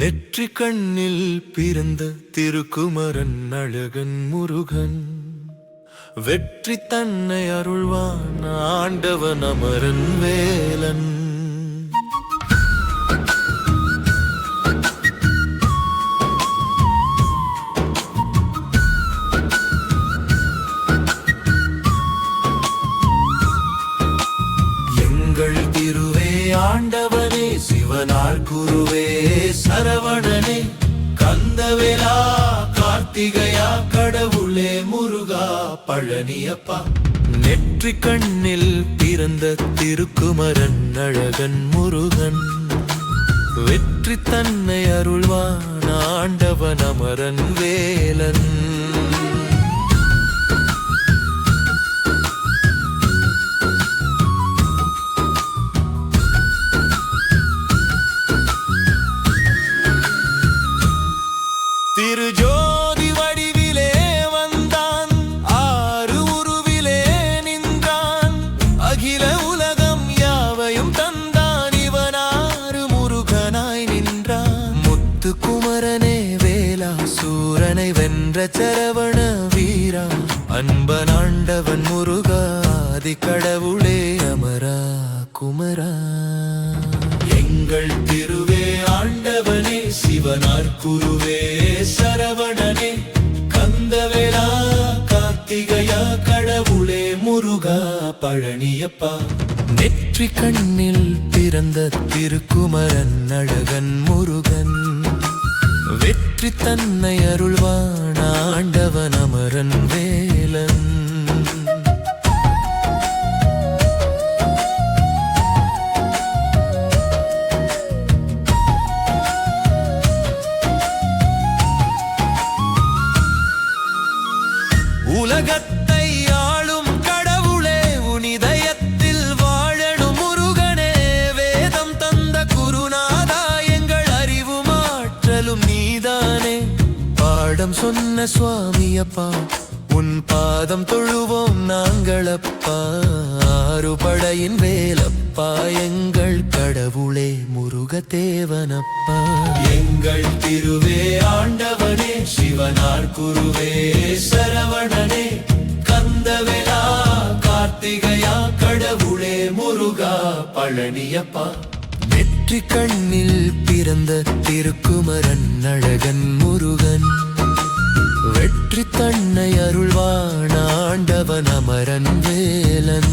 நெற்றி கண்ணில் பிறந்த திருக்குமரன் அழகன் முருகன். வெற்றி தன்னை அருள்வான் ஆண்டவன் அமரன் வேலன். எங்கள் திருவே ஆண்ட நாள் குருவே சரவணனே கந்தவேலா கார்த்திகையா கடவுளே முருகா பழனியப்பா. நெற்றி கண்ணில் பிறந்த திருக்குமரன் அழகன் முருகன். வெற்றி தன்னை அருள்வான் ஆண்டவன் அமரன் வேலன். சூரனை சரவண வீரா அன்பனாண்டவன் முருகா ஆதி கடவுளே அமரா குமரா. எங்கள் திருவே ஆண்டவனே சிவனார் குருவே சரவணனே கந்தவேலா கார்த்திகையா கடவுளே முருகா பழனியப்பா. நெற்றி கண்ணில் பிறந்த திருக்குமரன் அழகன் முருகன். வெற்றி தன்னை அருள்வான் ஆண்டவன் அமரன் வேலன். உலகத்தை பாடம் சொன்ன சுவாமியப்பா உன் பாதம் தொழுவோம் நாங்களப்பா. ஆறுபடையின் வேலப்பா எங்கள் கடவுளே முருக தேவனப்பா எங்கள் திருவே ஆண்டவனே சிவனார் குருவே சரவணனே கந்தவேலா கார்த்திகையா கடவுளே முருகா பழனியப்பா. நெற்றி கண்ணில் பிறந்த திருக்குமரன் அழகன் முருகன். வெற்றி தன்னை அருள்வான் ஆண்டவன் அமரன் வேலன்.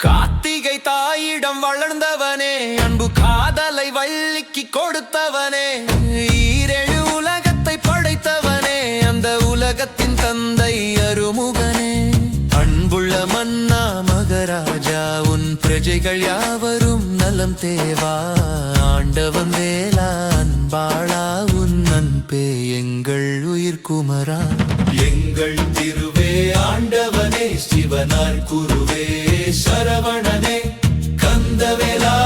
கார்த்திகை தாயிடம் வளர்ந்தவனே அன்பு காதலை வள்ளிக்கு உன் பிரஜைகள் யாவரும் நலம் தேவா. ஆண்டவன் வேலா அன்பாளா உன் அன்பே எங்கள் உயிர் குமரா. எங்கள் திருவே ஆண்டவனே சிவனார் குருவே சரவணனே கந்தவேலா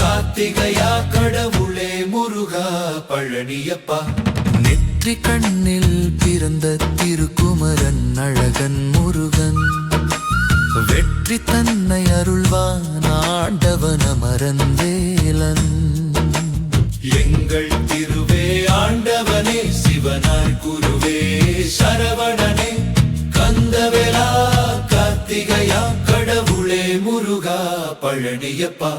கார்த்திகையா கடவுளே முருகா பழனியப்பா. நெற்றி கண்ணில் பிறந்த திருக்குமரன் அழகன் முருகன். போற்றி தன்னை அருள்வான் ஆண்டவன் அமரன் எங்கள் திருவே ஆண்டவனே சிவனார் குருவே சரவணனே கந்தவேலா கார்த்திகையா கடவுளே முருகா பழனியப்பா.